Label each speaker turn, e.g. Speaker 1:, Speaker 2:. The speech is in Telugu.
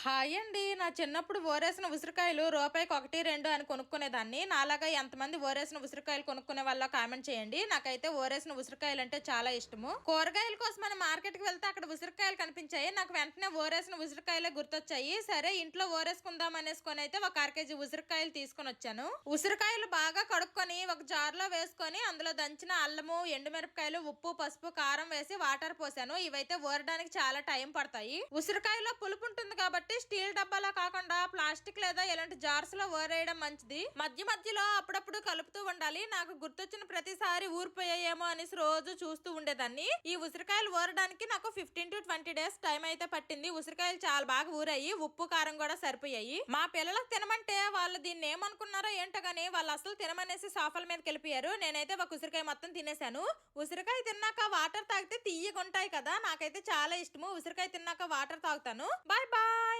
Speaker 1: హాయ్ అండి. నా చిన్నప్పుడు ఓరేసిన ఉసిరికాయలు రూపాయికి ఒకటి రెండు అని కొనుక్కునేదాన్ని. నాలాగా ఎంతమంది ఓరేసిన ఉసిరికాయలు కొనుక్కునే వాళ్ళ కామెంట్ చేయండి. నాకైతే ఓరేసిన ఉసిరికాయలు అంటే చాలా ఇష్టము. కూరగాయల కోసం మనం మార్కెట్కి వెళ్తే అక్కడ ఉసిరికాయలు కనిపించాయి. నాకు వెంటనే ఓరేసిన ఉసిరికాయలే గుర్తొచ్చాయి. సరే ఇంట్లో ఓరేసుకుందాం అనేసుకొని అయితే ఒక అర కేజీ ఉసిరికాయలు తీసుకొని వచ్చాను. ఉసిరికాయలు బాగా కడుక్కొని ఒక జార్లో వేసుకొని అందులో దంచిన అల్లము ఎండుమిరపకాయలు ఉప్పు పసుపు కారం వేసి వాటర్ పోసాను. ఇవైతే ఓరడానికి చాలా టైం పడతాయి. ఉసిరికాయలో పులుపు ఉంటుంది కాబట్టి స్టీల్ డబ్బాలో కాకుండా ప్లాస్టిక్ లేదా ఇలాంటి జార్స్లో ఓరేయడం మంచిది. మధ్య మధ్యలో అప్పుడప్పుడు కలుపుతూ ఉండాలి. నాకు గుర్తొచ్చిన ప్రతిసారి ఊరిపోయాయేమో అనేసి రోజు చూస్తూ ఉండేదాన్ని. ఈ ఉసిరికాయలు ఊరడానికి నాకు fifteen to twenty days time అయితే పట్టింది. ఉసిరికాయలు చాలా బాగా ఊరాయి. ఉప్పు కారం కూడా సరిపోయాయి. మా పిల్లలకు తినమంటే వాళ్ళు దీన్ని ఏమనుకున్నారో ఏంటో గానీ వాళ్ళు అసలు తినమనేసి సోఫాల మీద వెళ్ళిపోయారు. నేనైతే ఒక ఉసిరికాయ మొత్తం తినేశాను. ఉసిరికాయ తిన్నాక వాటర్ తాగితే తీయగా ఉంటాయి కదా. నాకైతే చాలా ఇష్టము. ఉసిరికాయ తిన్నాక వాటర్ తాగుతాను. Bye bye